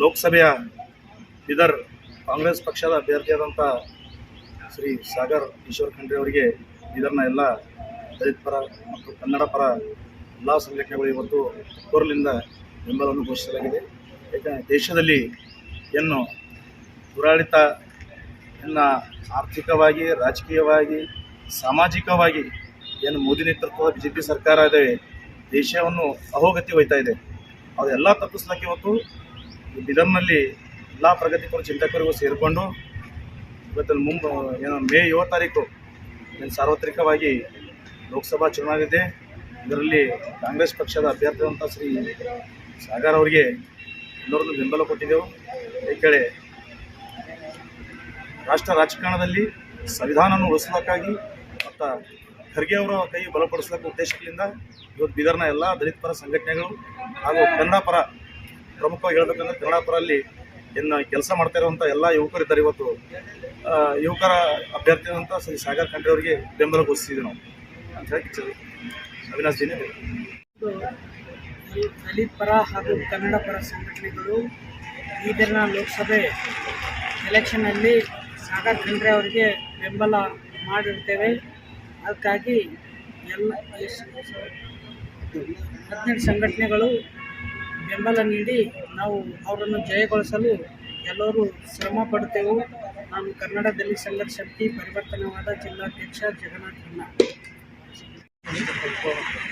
ಲೋಕಸಭೆಯ ಬೀದರ್ ಕಾಂಗ್ರೆಸ್ ಪಕ್ಷದ ಅಭ್ಯರ್ಥಿಯಾದಂಥ ಶ್ರೀ ಸಾಗರ್ ಈಶ್ವರ್ ಖಂಡ್ರೆ ಅವರಿಗೆ ಬೀದರ್ನ ಎಲ್ಲ ದಲಿತ ಪರ ಮತ್ತು ಕನ್ನಡ ಪರ ಎಲ್ಲ ಸಂಘಟನೆಗಳು ಇವತ್ತು ಕೋರಲಿಂದ ಬೆಂಬಲವನ್ನು ಘೋಷಿಸಲಾಗಿದೆ. ಯಾಕಂದರೆ ದೇಶದಲ್ಲಿ ಏನು ದುರಾಡಳಿತ ಇನ್ನು ಆರ್ಥಿಕವಾಗಿ, ರಾಜಕೀಯವಾಗಿ, ಸಾಮಾಜಿಕವಾಗಿ ಏನು ಮೋದಿ ನೇತೃತ್ವದ ಬಿ ಜೆ ಪಿ ಸರ್ಕಾರ ಇದೆ, ದೇಶವನ್ನು ಅಹೋಗತಿ ಹೋಯ್ತಾ ಇದೆ. ಅದೆಲ್ಲ ತಪ್ಪಿಸ್ಲಿಕ್ಕೆ ಇವತ್ತು ಬಿದರ್ನಲ್ಲಿ ಎಲ್ಲ ಪ್ರಗತಿಪರ ಚಿಂತಕರಿಗೂ ಸೇರಿಕೊಂಡು ಇವತ್ತು ಮುಂಬ, ಏನೋ ಮೇ ಏಳು ತಾರೀಕು ಏನು ಸಾರ್ವತ್ರಿಕವಾಗಿ ಲೋಕಸಭಾ ಚುನಾವಣೆ ಇದೆ. ಇದರಲ್ಲಿ ಕಾಂಗ್ರೆಸ್ ಪಕ್ಷದ ಅಭ್ಯರ್ಥಿಯಾದಂಥ ಶ್ರೀ ಸಾಗರ್ ಅವರಿಗೆ ಎಲ್ಲರನ್ನು ಬೆಂಬಲ ಕೊಟ್ಟಿದ್ದೆವು. ಏಕೆಳೆ ರಾಷ್ಟ್ರ ರಾಜಕಾರಣದಲ್ಲಿ ಸಂವಿಧಾನವನ್ನು ಉಳಿಸೋದಕ್ಕಾಗಿ ಮತ್ತು ಖರ್ಗೆ ಅವರ ಕೈ ಬಲಪಡಿಸೋದಕ್ಕೆ ಉದ್ದೇಶಗಳಿಂದ ಇವತ್ತು ಬೀದರ್ನ ಎಲ್ಲ ದಲಿತ ಪರ ಸಂಘಟನೆಗಳು ಹಾಗೂ ಕನ್ನಡ ಪರ ಪ್ರಮುಖವಾಗಿ ಹೇಳ್ಬೇಕಂದ್ರೆ ಕನ್ನಡ ಪರಲ್ಲಿ ಇನ್ನು ಕೆಲಸ ಮಾಡ್ತಾ ಇರುವಂಥ ಎಲ್ಲ ಯುವಕರಿದ್ದಾರೆ ಇವತ್ತು. ಯುವಕರ ಅಭ್ಯರ್ಥಿ ಅಂತ ಶ್ರೀ ಸಾಗರ್ ಖಂಡ್ರೆ ಅವರಿಗೆ ಬೆಂಬಲ ಘೋಷಿಸಿದ್ವಿ ನಾವು. ಅಂತ ಹೇಳಿ ಅವಿನಾಶ್ ಜಿನೇ ದಲಿತ ಪರ ಹಾಗೂ ಕನ್ನಡ ಪರ ಸಂಘಟನೆಗಳು ದಿನ ಲೋಕಸಭೆ ಎಲೆಕ್ಷನ್ನಲ್ಲಿ ಸಾಗರ್ ಖಂಡ್ರೆ ಅವರಿಗೆ ಬೆಂಬಲ ಮಾಡಿರ್ತೇವೆ. ಅದಕ್ಕಾಗಿ ಎಲ್ಲ ಹದಿನೆಂಟು ಸಂಘಟನೆಗಳು ಬೆಂಬಲ ನೀಡಿ ನಾವು ಅವರನ್ನು ಜಯಗೊಳಿಸಲು ಎಲ್ಲರೂ ಶ್ರಮ ಪಡ್ತೇವೆ ನಾನು ಕನ್ನಡ ದಲಿತ ಸಂಘದ ಶಕ್ತಿ ಪರಿವರ್ತನವಾದ ಜಿಲ್ಲಾಧ್ಯಕ್ಷ ಜಗನ್ನಾಥ್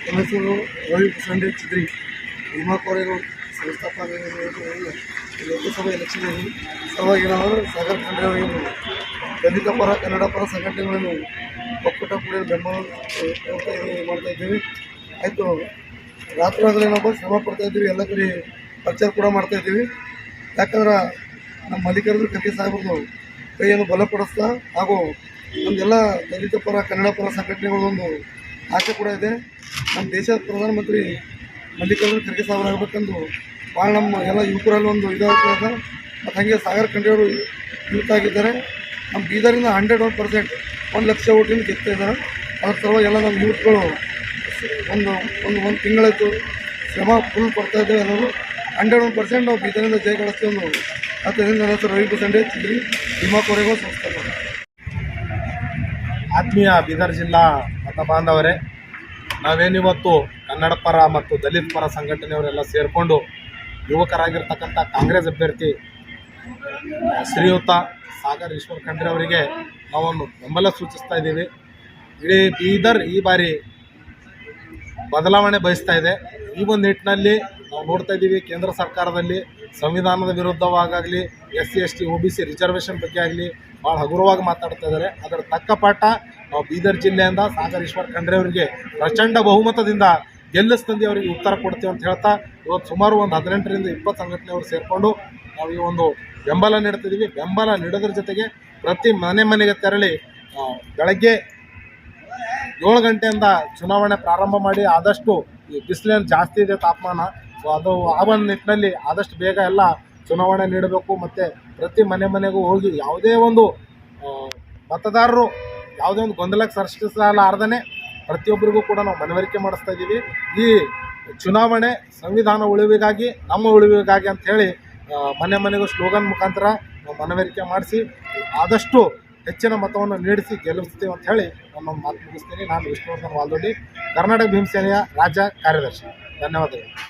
ಹೆಸರು ರವಿ ಸಂಡೆ ಚಿದ್ರಿ ಭೀಮಾ ಕೋರೆಗಳು ಸಂಸ್ಥಾಪಕ ಲೋಕಸಭೆ ಎಲೆಕ್ಷನಲ್ಲಿ ಸಲುವಾಗಿ ನಾವು ಸಾಗರ್ ಖಂಡ್ರೆ ಅವರಿಗೆ, ದಲಿತ ಪರ, ಕನ್ನಡ ಪರ ಸಂಘಟನೆಗಳನ್ನು ಒಕ್ಕೂಟ ಕೂಡ ಬೆಂಬಲ ಮಾಡ್ತಾ ಇದ್ದೀವಿ. ಆಯಿತು. ರಾತ್ರಿ ನಾವು ಶ್ರಮ ಪಡ್ತಾ ಇದ್ದೀವಿ, ಎಲ್ಲ ಕಡೆ ಪ್ರಚಾರ ಕೂಡ ಮಾಡ್ತಾ ಇದ್ದೀವಿ. ಯಾಕಂದ್ರೆ ನಮ್ಮ ಮಲ್ಲಿಕಾರ್ಜುನ ಖರ್ಗೆ ಸಾಹೇಬ್ರದ್ದು ಕೈಯನ್ನು ಬಲಪಡಿಸ್ತಾ ಹಾಗೂ ನಮ್ದೆಲ್ಲ ದಲಿತ ಪರ, ಕನ್ನಡ ಪರ ಸಂಘಟನೆಗಳೊಂದು ಆಸೆ ಕೂಡ ಇದೆ. ನಮ್ಮ ದೇಶದ ಪ್ರಧಾನಮಂತ್ರಿ ಮಲ್ಲಿಕಾರ್ಜುನ ಖರ್ಗೆ ಸಾಹೇಬ್ರು ಆಗಬೇಕೆಂದು ಭಾಳ ನಮ್ಮ ಎಲ್ಲ ಯುವಕರಲ್ಲಿ ಒಂದು ಇದಾಗ್ತದೆ ಮತ್ತು ಹಾಗೆ ಸಾಗರ್ ಖಂಡಿಯವರು ಆಗಿದ್ದಾರೆ. ನಮ್ಮ ಬೀದರಿಂದ ಹಂಡ್ರೆಡ್ ಒನ್ ಪರ್ಸೆಂಟ್ ಒಂದು ಲಕ್ಷ ಓಟಿಂದ ಗೆದ್ದಿದ್ದಾರೆ ಅದ್ರ ಸಲುವಾಗಿ ಎಲ್ಲ ನಮ್ಮ ಯೂತ್ಗಳು ಒಂದು ಒಂದು ಒಂದು ತಿಂಗಳಾಯಿತು ಶ್ರಮ ಫುಲ್ ಕೊಡ್ತಾ ಇದ್ದೇವೆ ಅನ್ನೋದು ಹಂಡ್ರೆಡ್ ಒನ್ ಪರ್ಸೆಂಟ್ ನಾವು ಬೀದರಿಂದ ಜಯಗಳಿಸ್ತೀವಿ ಕಳಿಸ್ತೀವಿ ಆದ್ದರಿಂದ ನನ್ನ ಹೆಸರು ರವಿ ಸಂಡೆ ತಿಮ್ಮಾಪುರಿಗೂ ಸಂಸ್ಥೆ ಆತ್ಮೀಯ ಬೀದರ್ ಜಿಲ್ಲಾ ಮತ ಬಾಂಧವರೇ ನಾವೇನಿವತ್ತು ಕನ್ನಡ ಪರ ಮತ್ತು ದಲಿತ ಪರ ಸಂಘಟನೆಯವರೆಲ್ಲ ಸೇರಿಕೊಂಡು ಯುವಕರಾಗಿರ್ತಕ್ಕಂಥ ಕಾಂಗ್ರೆಸ್ ಅಭ್ಯರ್ಥಿ ಶ್ರೀಯುತ ಸಾಗರ್ ಈಶ್ವರ್ ಖಂಡ್ರೆ ಅವರಿಗೆ ನಾವೊಂದು ಬೆಂಬಲ ಸೂಚಿಸ್ತಾ ಇದ್ದೀವಿ. ಇಡೀ ಬೀದರ್ ಈ ಬಾರಿ ಬದಲಾವಣೆ ಬಯಸ್ತಾ ಇದೆ. ಈ ಒಂದು ನಿಟ್ಟಿನಲ್ಲಿ ನಾವು ನೋಡ್ತಾ ಇದ್ದೀವಿ, ಕೇಂದ್ರ ಸರ್ಕಾರದಲ್ಲಿ ಸಂವಿಧಾನದ ವಿರುದ್ಧವಾಗಲಿ S C S T O B C reservation ಬಗ್ಗೆ ಆಗಲಿ ಭಾಳ ಹಗುರವಾಗಿ ಮಾತಾಡ್ತಾ ಇದ್ದಾರೆ. ಅದರ ತಕ್ಕ ಪಾಠ ನಾವು ಬೀದರ್ ಜಿಲ್ಲೆಯಿಂದ ಸಾಗರ್ ಈಶ್ವರ್ ಖಂಡ್ರೆ ಅವರಿಗೆ ಪ್ರಚಂಡ ಬಹುಮತದಿಂದ ಗೆಲ್ಲಿಸ್ತಂದು ಅವರಿಗೆ ಉತ್ತರ ಕೊಡ್ತೀವಿ ಅಂತ ಹೇಳ್ತಾ ಇವತ್ತು ಸುಮಾರು ಒಂದು ಹದಿನೆಂಟರಿಂದ ಇಪ್ಪತ್ತು ಸಂಘಟನೆಯವರು ಸೇರಿಕೊಂಡು ನಾವು ಈ ಒಂದು ಬೆಂಬಲ ನೀಡ್ತಿದ್ದೀವಿ ಬೆಂಬಲ ನೀಡೋದ್ರ ಜೊತೆಗೆ ಪ್ರತಿ ಮನೆ ಮನೆಗೆ ತೆರಳಿ ಬೆಳಗ್ಗೆ ಏಳು ಗಂಟೆಯಿಂದ ಚುನಾವಣೆ ಪ್ರಾರಂಭ ಮಾಡಿ ಆದಷ್ಟು ಬಿಸಿಲೇನು ಜಾಸ್ತಿ ಇದೆ ತಾಪಮಾನ, ಸೊ ಅದು ಆ ಒಂದು ನಿಟ್ಟಿನಲ್ಲಿ ಆದಷ್ಟು ಬೇಗ ಎಲ್ಲ ಚುನಾವಣೆ ನೀಡಬೇಕು. ಮತ್ತು ಪ್ರತಿ ಮನೆ ಮನೆಗೂ ಹೋಗಿ ಯಾವುದೇ ಒಂದು ಮತದಾರರು ಯಾವುದೇ ಒಂದು ಗೊಂದಲಕ್ಕೆ ಸೃಷ್ಟಿಸಲಾರ್ದೇ ಪ್ರತಿಯೊಬ್ಬರಿಗೂ ಕೂಡ ನಾವು ಮನವರಿಕೆ ಮಾಡಿಸ್ತಾ ಇದ್ದೀವಿ. ಈ ಚುನಾವಣೆ ಸಂವಿಧಾನ ಉಳಿವಿಗಾಗಿ, ನಮ್ಮ ಉಳಿವಿಗಾಗಿ ಅಂತ ಹೇಳಿ ಮನೆ ಮನೆಗೂ ಸ್ಲೋಗನ್ ಮುಖಾಂತರ ನಾವು ಮನವರಿಕೆ ಮಾಡಿಸಿ, ಆದಷ್ಟು ಹೆಚ್ಚಿನ ಮತವನ್ನು ನೀಡಿಸಿ ಗೆಲ್ಲಿಸ್ತೀವಿ ಅಂತ ಹೇಳಿ ನಾನು ಮಾತು ಮುಗಿಸ್ತೀನಿ. ನಾನು ವಿಷ್ಣುವರ್ಧನ್ ವಾಲ್ದೊಡ್ಡಿ, ಕರ್ನಾಟಕ ಭೀಮಸೇನೆಯ ರಾಜ್ಯ ಕಾರ್ಯದರ್ಶಿ. ಧನ್ಯವಾದಗಳು.